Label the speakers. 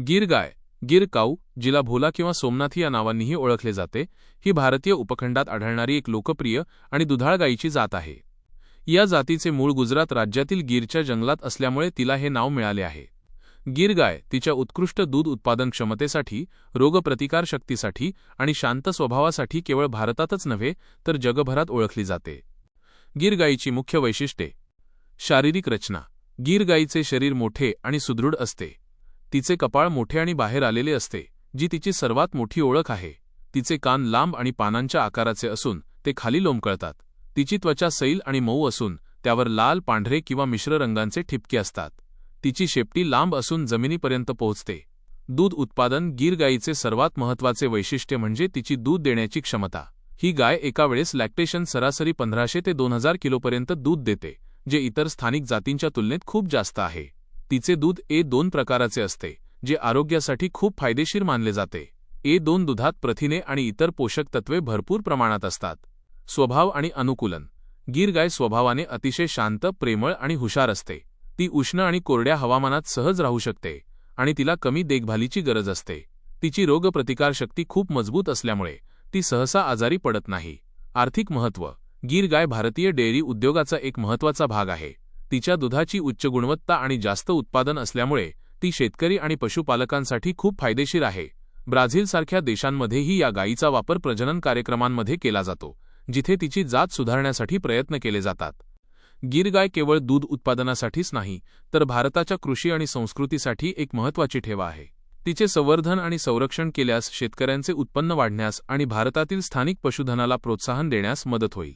Speaker 1: गीर गाय गिर काऊ जिला भोला किंवा सोमनाथी या नावांनीही ओळखले जाते ही भारतीय उपखंडात आढळणारी एक लोकप्रिय आणि दुधाळ गायीची जात आहे. या जातीचे मूळ गुजरात राज्यातील गीरच्या जंगलात असल्यामुळे तिला हे नाव मिळाले आहे. गीर गाय तिच्या उत्कृष्ट दूध उत्पादन क्षमतेसाठी रोगप्रतिकारशक्तीसाठी आणि शांत स्वभावासाठी केवळ भारतातच नव्हे तर जगभरात ओळखली जाते. गीर गायीची मुख्य वैशिष्ट्ये. शारीरिक रचना. गीर गायीचे शरीर मोठे आणि सुदृढ असते. तिचे कपाळ मोठे आणि बाहेर आलेले असते जी तिची सर्वात मोठी ओळख आहे. तिचे कान लांब आणि पानांच्या आकाराचे असून ते खाली लोंबकळतात. तिची त्वचा सैल आणि मऊ असून त्यावर लाल पांढरे किंवा मिश्र रंगांचे ठिपके असतात. तिची शेपटी लांब असून जमिनीपर्यंत पोहोचते. दूध उत्पादन गीर गायीचे सर्वात महत्त्वाचे वैशिष्ट्य म्हणजे तिची दूध देण्याची क्षमता. ही गाय एका वेळेस लॅक्टेशन सरासरी पंधराशे ते दोन हजार किलोपर्यंत दूध देते जे इतर स्थानिक जातींच्या तुलनेत खूप जास्त आहे. तिचे दूध ए दोन प्रकाराचे असते जे आरोग्यासाठी खूप फायदेशीर मानले जाते. ए दोन दुधात प्रथिने आणि इतर पोषक तत्वे भरपूर प्रमाणात असतात. स्वभाव आणि अनुकूलन. गीर गाय स्वभावाने अतिशय शांत प्रेमळ आणि हुशार असते. ती उष्ण आणि कोरड्या हवामानात सहज राहू शकते आणि तिला कमी देखभालीची गरज असते. तिची रोगप्रतिकारशक्ती खूप मजबूत असल्यामुळे ती सहसा आजारी पडत नाही. आर्थिक महत्त्व गीर गाय भारतीय डेअरी उद्योगाचा एक महत्त्वाचा भाग आहे. तिच्या दुधाची उच्च गुणवत्ता आणि जास्त उत्पादन असल्यामुळे ती शेतकरी आणि पशुपालकांसाठी खूप फायदेशीर आहे. ब्राझीलसारख्या देशांमध्येही या गायीचा वापर प्रजनन कार्यक्रमांमध्ये केला जातो जिथे तिची जात सुधारण्यासाठी प्रयत्न केले जातात. गीर गाय केवळ दूध उत्पादनासाठीच नाही तर भारताच्या कृषी आणि संस्कृतीसाठी एक महत्त्वाची ठेवा आहे. तिचे संवर्धन आणि संरक्षण केल्यास शेतकऱ्यांचे उत्पन्न वाढण्यास आणि भारतातील स्थानिक पशुधनाला प्रोत्साहन देण्यास मदत होईल.